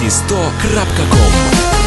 Oasis100.com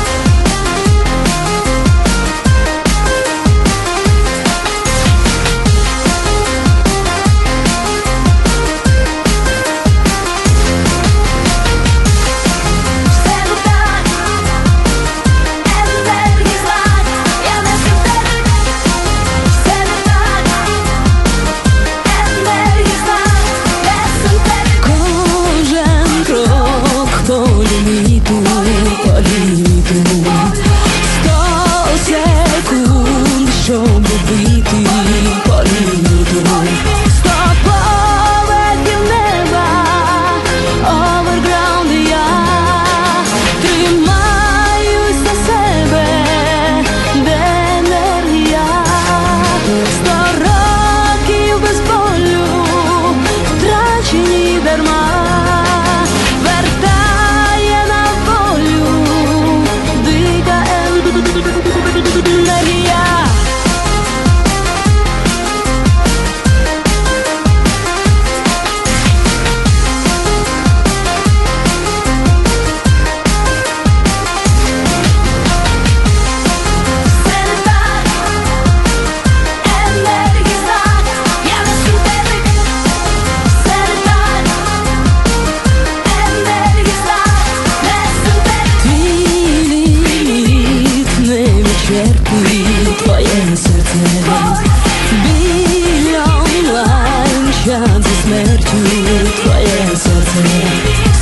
твоєму серце, біля ланча зі смертю твоє серце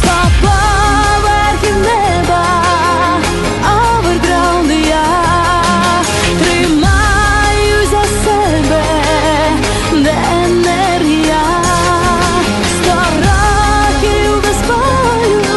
Папа верхів я тримаю за себе, де енергія, сто років без бою.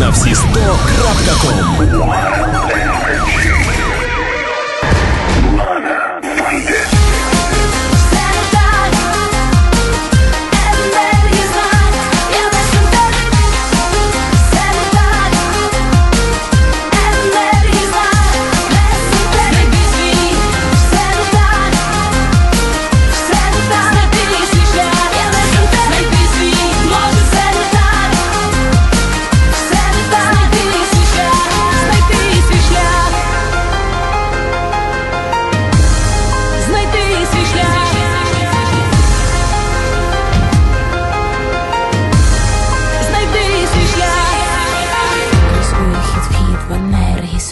на всі 100.com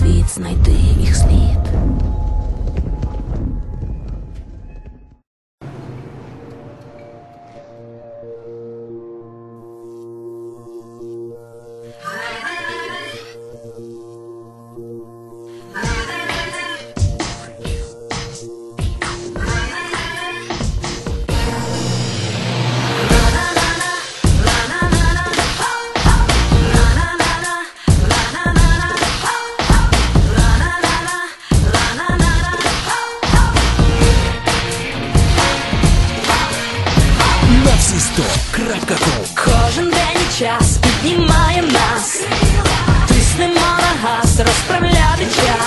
світ, знайти їх слід. Крапка.ком Кожен день і час піднімає нас, тиснемо на газ, розправляти час.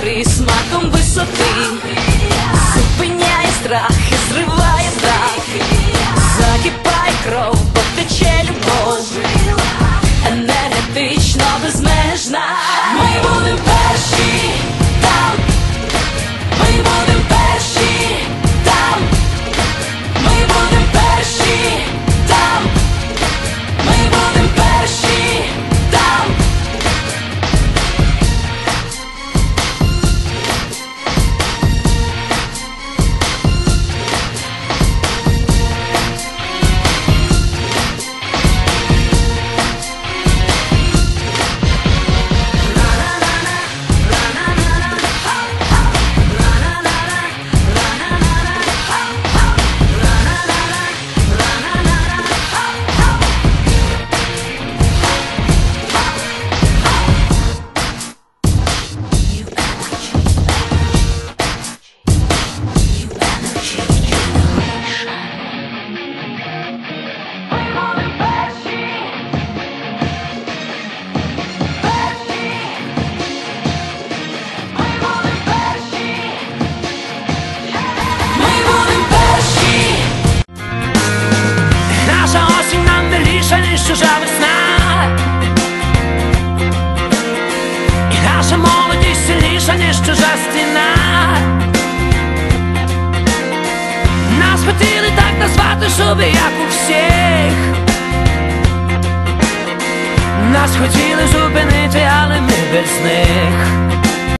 Три смаком висоти, зупиняє страх і зриває страхи. Чужа весна. І наша молодість сильніша, ніж чужа стіна. Нас хотіли так назвати, щоб як у всіх. Нас хотіли зупинити, але ми без них.